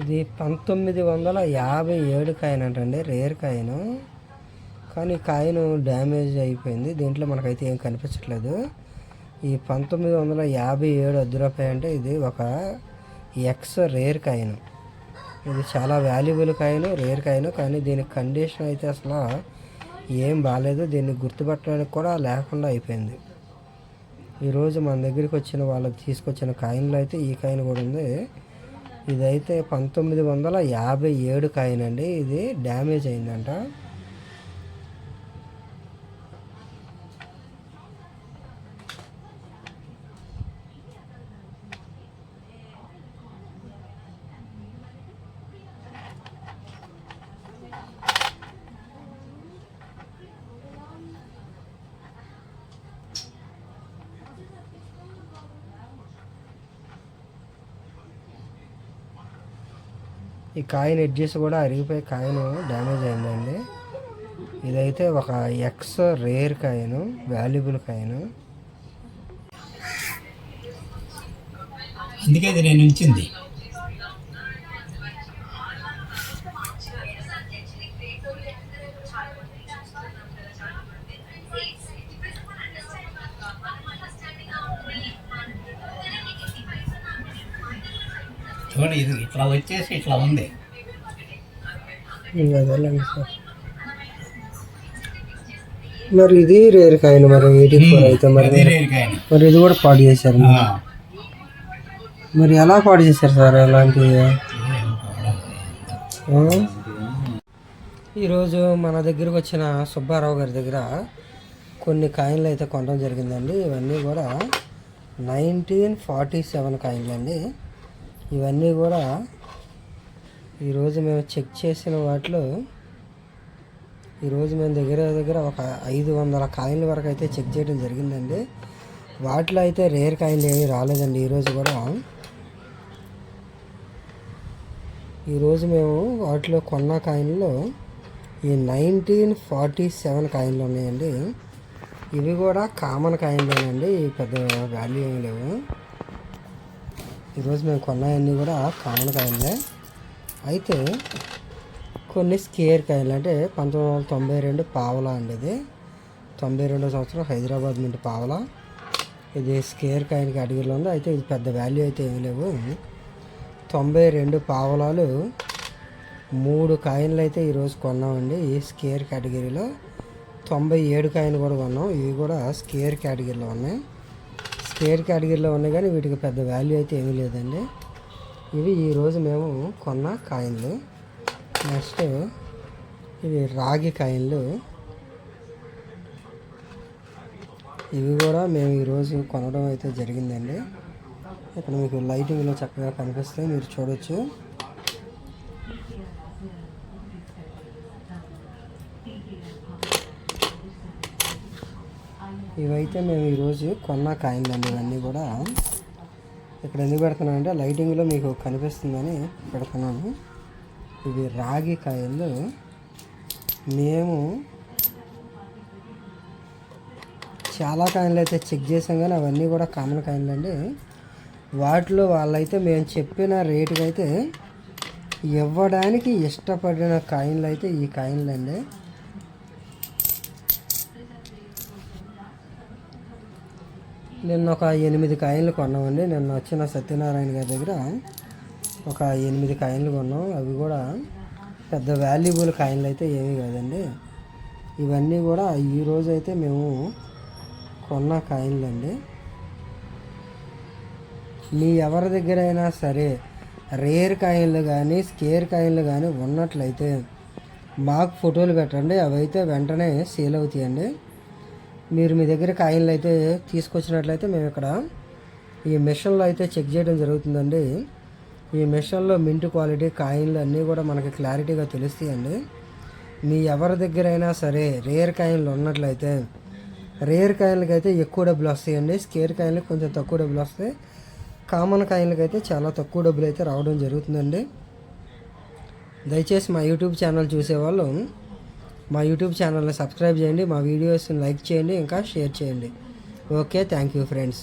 ఇది పంతొమ్మిది వందల యాభై ఏడు కాయిన్ అంటండి రేర్ కాయిన్. కానీ కాయిన్ డ్యామేజ్ అయిపోయింది. దీంట్లో మనకైతే ఏం కనిపించట్లేదు. ఈ పంతొమ్మిది వందల యాభై ఏడు అర్ధ రూపాయి అంటే ఇది ఒక ఎక్స్ రేర్ కాయిన్. ఇది చాలా వాల్యుబుల్ కాయిన్ రేర్ కాయిన్. కానీ దీని కండిషన్ అయితే అసలు ఏం బాగాలేదు దీన్ని గుర్తుపట్టడానికి కూడా లేకుండా అయిపోయింది. ఈరోజు మన దగ్గరికి వచ్చిన వాళ్ళకి తీసుకొచ్చిన కాయిన్లో అయితే ఈ కాయిన్ కూడా ఉంది. ఇదైతే పంతొమ్మిది వందల యాభై ఏడు కాయిన్ అండి. ఇది డ్యామేజ్ అయిందంట. ఈ కాయిన్ ఎడ్జెస్ కూడా అరిగిపోయి కాయిన్ డ్యామేజ్ అయిందండి. ఇదైతే ఒక ఎక్స్ రేర్ కాయిన్ వాల్యుబుల్ కాయిన్. అందుకే ఇది నేను ఉంచింది. చూడండి ఇది ఇట్లా వచ్చేసి ఇట్లా ఉంది. అదేలేండి సార్. మరి ఇది రేర్ కాయిన్ మరి ఎయిటీ ఫోర్ అయితే మరి రేరుకాయని మరి ఇది కూడా పాడు చేశారు మరి. ఎలా పాడు చేశారు సార్ ఎలాంటి? ఈరోజు మన దగ్గరకు వచ్చిన సుబ్బారావు గారి దగ్గర కొన్ని కాయిన్లు అయితే కొనడం జరిగిందండి. ఇవన్నీ కూడా నైన్టీన్ ఫార్టీ సెవెన్ కాయిన్లు అండి ఇవన్నీ కూడా ఈరోజు మేము చెక్ చేసిన వాటిలో ఈరోజు మేము దగ్గర దగ్గర ఒక ఐదు వందల కాయిన్ల వరకు అయితే చెక్ చేయడం జరిగిందండి. వాటిలో అయితే రేర్ కాయిన్లు ఏమీ రాలేదండి. ఈరోజు కూడా ఈరోజు మేము వాటిలో కొన్న కాయిన్లో ఈ నైన్టీన్ ఫార్టీ సెవెన్ కాయిన్లు ఉన్నాయండి. ఇవి కూడా కామన్ కాయిన్లేనండి. పెద్ద వాల్యూ ఏమి లేవు. ఈరోజు మేము కొన్నాయన్నీ కూడా కామన్ కాయిన్లే అయితే కొన్ని స్కేర్ కాయిన్లు అంటే పంతొమ్మిది వందల తొంభై రెండు పావలా అండి ఇది. తొంభై రెండో సంవత్సరం హైదరాబాద్ నుండి పావలా. ఇది స్కేర్ కాయిన్ కేటగిరీలో ఉంది. అయితే ఇది పెద్ద వాల్యూ అయితే ఏమి లేవు. తొంభై రెండు పావలాలు మూడు కాయిన్లు అయితే ఈరోజు కొన్నామండి ఈ స్కేర్ కేటగిరీలో తొంభై ఏడు కాయిన్ కూడా కొన్నాం. ఇవి కూడా స్కేర్ కేటగిరీలో ఉన్నాయి. స్కేర్ కేటగిరీలో ఉన్నాయి కానీ వీటికి పెద్ద వాల్యూ అయితే ఏమీ లేదండి. ఇవి ఈరోజు మేము కొన్న కాయిన్లు. నెక్స్ట్ ఇవి రాగి కాయిన్లు. ఇవి కూడా మేము ఈరోజు కొనడం అయితే జరిగిందండి. ఇక్కడ మీకు లైటింగ్లో చక్కగా కనిపిస్తాయి మీరు చూడొచ్చు. ఇవైతే మేము ఈరోజు కొన్న కాయిన్లు అండి ఇవన్నీ కూడా. ఇక్కడ ఎందుకు పెడుతున్నాను అంటే లైటింగ్లో మీకు కనిపిస్తుందని పెడుతున్నాను. ఇవి రాగి కాయలు. మేము చాలా కాయలు అయితే చెక్ చేసాం కానీ అవన్నీ కూడా కామన్ కాయలు అండి వాటిలో వాళ్ళైతే మేము చెప్పిన రేటుకి అయితే ఇవ్వడానికి ఇష్టపడిన కాయిన్లు అయితే ఈ కాయిన్లు అండి నిన్న ఒక ఎనిమిది కాయిన్లు కొన్నామండి. నిన్న వచ్చిన సత్యనారాయణ గారి దగ్గర ఒక ఎనిమిది కాయిన్లు కొన్నాం. అవి కూడా పెద్ద వాల్యుబుల్ కాయిన్లు అయితే ఏమీ కాదండి. ఇవన్నీ కూడా ఈ అయితే మేము కొన్న కాయిన్లు అండి మీ ఎవరి దగ్గర అయినా సరే రేర్ కాయిన్లు కానీ స్కేర్ కాయిన్లు కానీ ఉన్నట్లయితే మాకు ఫోటోలు పెట్టండి. అవైతే వెంటనే సేల్ అవుతాయండి. మీరు మీ దగ్గర కాయిన్లు అయితే తీసుకొచ్చినట్లయితే మేము ఇక్కడ ఈ మిషన్లో అయితే చెక్ చేయడం జరుగుతుందండి. ఈ మిషన్లో మింట్ క్వాలిటీ కాయిన్లు అన్నీ కూడా మనకి క్లారిటీగా తెలుస్తాయండి. మీ ఎవరి దగ్గర అయినా సరే రేర్ కాయిన్లు ఉన్నట్లయితే రేర్ కాయిన్లకి అయితే ఎక్కువ డబ్బులు వస్తాయండి. స్కేర్ కాయిన్లకు కొంచెం తక్కువ డబ్బులు వస్తాయి. కామన్ కాయిన్లకి అయితే చాలా తక్కువ డబ్బులు అయితే రావడం జరుగుతుందండి. దయచేసి మా యూట్యూబ్ ఛానల్ చూసేవాళ్ళు మా యూట్యూబ్ ఛానల్ని సబ్స్క్రైబ్ చేయండి మా వీడియోస్ని లైక్ చేయండి ఇంకా షేర్ చేయండి. Okay thank you friends.